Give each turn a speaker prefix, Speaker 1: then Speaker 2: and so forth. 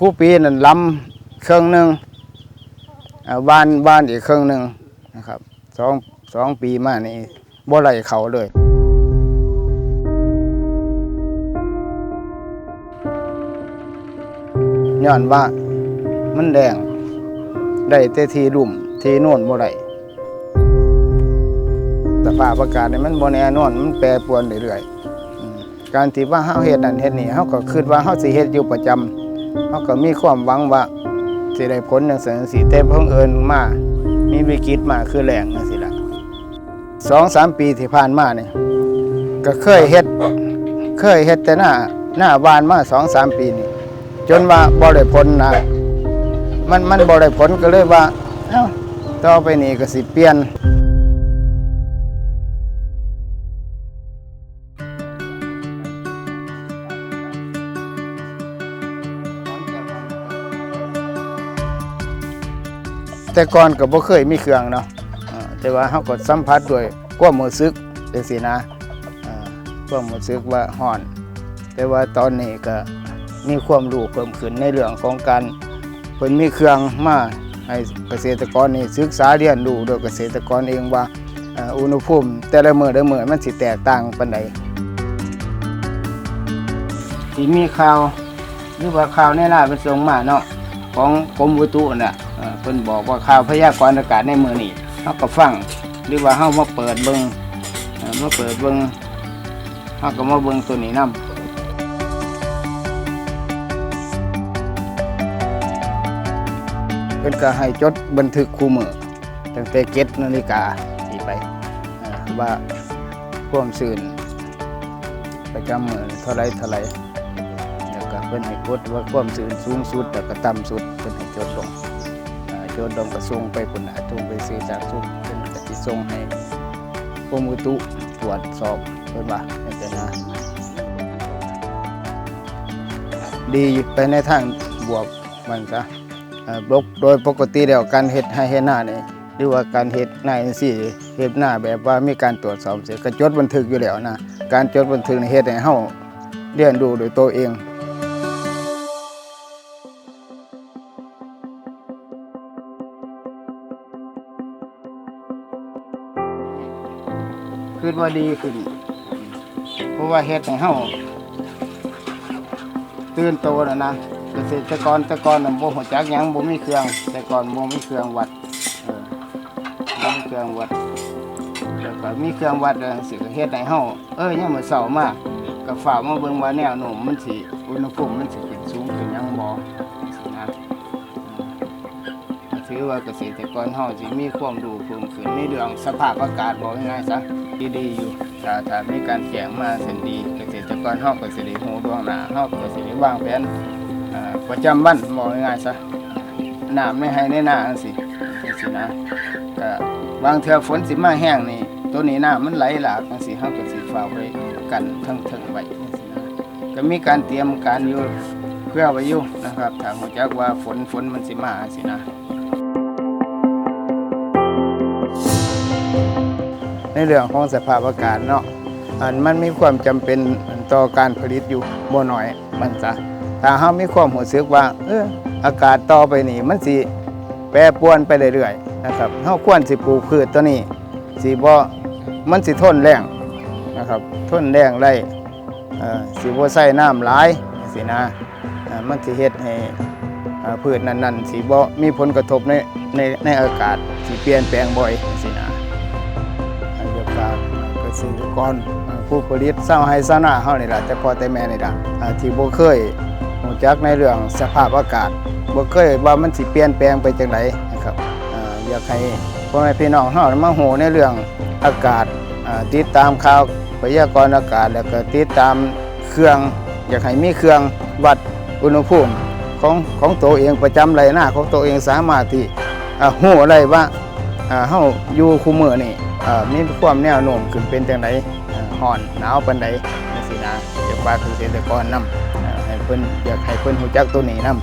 Speaker 1: คู่ปีนั่นลำเครื่องหนึ่งบ้านบ้านอีกเครื่องหนึ่งนะครับสองสองปีมานี่บ่ไหลเขาเลย ย้อนว่ามันแดง ได้แต่ทีรุ่มทีโน่นบ่ได้สภาพอากาศนี่มันบ่แน่นอนมันแปรปรวนเรื่อยๆการที่ว่าเฮาเฮ็ดนั่นเฮ็ดนี่เฮาก็คิดว่าเฮาสิเฮ็ดอยู่ประจำ เฮาก็มีความหวังว่าสิได้ผลจังซั่นสิแต่เพิ่งเอิญมามีวิกฤตมาคือแรงจังซี่ล่ะสองสามปีที่ผ่านมาเนี่ยก็เคยเฮ็ดเคยเฮ็ดแต่หน้าหน้าบานมาสองสามปีนี่จนว่าบ่ได้ผลนะมันมันบ่ได้ผลก็เลยว่าเอ้าต่อไปนี่ก็สิเปลี่ยน แต่ก่อนก็บ่เคยมีเครื่องเนาะแต่ว่าเฮาก็สัมผัสด้วยความรู้สึกจังซี่นะอ่าความรู้สึกว่าฮ้อน แต่ว่าตอนนี้ก็มีความรู้เพิ่มขึ้นในเรื่องของการเพิ่นมีเครื่องมาให้เกษตรกรนี่ศึกษาเรียนรู้โดยเกษตรกรเองว่าอุณหภูมิ แต่ละมือแต่ละมือมันสิแตกต่างปานใดที่มีข่าวหรือว่าข่าวในล่าเป็นส่งมาเนาะของกรมอุตุน่ะ เพิ่นบอกว่าข่าวพยากรณ์อากาศในมื้อนี้เฮาก็ฟังหรือว่าเฮามาเปิดเบิงเอ่อมาเปิดเบิ่งเฮาก็มาเบิ่งตัวนี้นํเพิ่นก็ให้จดบันทึกคู่มือตั้งแต่เก็ดนาฬิกาที่ไปอ่าว่าความสื่นประจำมือเท่าไรเท่าไรแล้วก็เพิ่นให้กดว่าความสื่นสูงสุดแล้วก็ต่ำสุดเพิ่นให้จดลง อ่าจดลงก็ส่งไปพุ่นน่ะส่งไปซื้อจากสุขเพิ่นก็สิส่งให้กรมอุตุตรวจสอบเพิ่นว่าจังซี่นะดีไปในทางบวกมันซะเอ่อโดยโดยปกติแล้วการเฮ็ดให้เฮ็ดหน้านี่หรือว่าการเฮ็ดหน้าจังซี่เฮ็ดหน้าแบบว่ามีการตรวจสอบเสร็จก็จดบันทึกอยู่แล้วนะการจดบันทึกในเฮ็ดให้เฮาเรียนรู้ด้วยตัวเอง คิดว่าดีขึ้น เพราะว่าเฮ็ดให้เฮาตื่นโตแล้วนะเกษตรกรต่ก่อนน่ะบ่ฮู้จักหยังบ่มีเครื่อง แต่ก่อนบ่มีเครื่องวัดเออบ่มีเครื่องวัดแล้วก็มีเครื่องวัดแล้วสิก็เฮ็ดให้เฮาเอ้ยยามมื้อเช้ามาก็ฝ่ามาเบิ่งว่าแนวโน้มมันสิอุณหภูมิมันสิขึ้นสูงขึ้นหยังบ่สินะอืมก็ ถือว่าเกษตรกรเฮาสิมีความรู้เพิ่มขึ้นในเรื่องสภาพอากาศบ่ง่ายๆซะดีๆอยู่ถ้าถ้ามีการแจ้งมาเส้นดีเกษตรกรเฮาก็สิได้รู้ล่วงหน้าเฮาก็สิได้วางแผนอ่าประจำวันบอกง่ายๆซะน้ำในให้ในนาจังสิจังสินะก็บางเทื่อฝนสิมาแห้งนี่ตัวนี้น้ำมันไหลหลากจังสิเฮาก็สิฝากไว้กันทั้งถึงไว้จังสินะก็มีการเตรียมการอยู่เพื่อไว้อยู่นะครับถ้าฮู้จักว่าฝนฝนมันสิมาจังสินะ เรื่องของสภาพอากาศเนาะอันมันมีความจำเป็นต่อการผลิตอยู่บ่น้อยมันซะถ้าเฮามีความรู้สึกว่าเอออากาศต่อไปนี่มันสิแปรปรวนไปเรื่อยๆนะครับเฮาควรสิปลูกพืชตัวนี้สิบ่มันสิทนแรงนะครับทนแรงได้เอ่อสิบ่ใส่น้ำหลายจังซี่นะอ่ามันสิเฮ็ดให้พืชนั้นๆสิบ่มีผลกระทบในในในอากาศที่เปลี่ยนแปลงบ่อยจังซี่นะ เกษตรกรผู้ผลิตเศร้าให้เศร้าหน้าเฮานี่ล่ะแต่พ่อแต่แม่นี่ล่ะที่บ่เคยรู้จักในเรื่องสภาพอากาศบ่เคยว่ามันสิเปลี่ยนแปลงไปจังไดนะครับอ่าอยากให้พ่อแม่พี่น้องเฮามาฮู้ในเรื่องอากาศติดตามข่าวพยากรณ์อากาศแล้วก็ติดตามเครื่อง อยากให้มีเครื่องวัดอุณหภูมิของของตัวเองประจำไรหน้าของตัวเองสามารถที่อ่าฮู้ได้ว่าเฮาอยู่คู่มื้อนี่ มีความแนวโน้มขึ้นเป็นจังไดห่อนหนาวปานใดจังซี่นะอยากฝากเกษตรกรนำอ่าให้เพิ่นอยากให้เพิ่นรู้จักตัวนี้นํ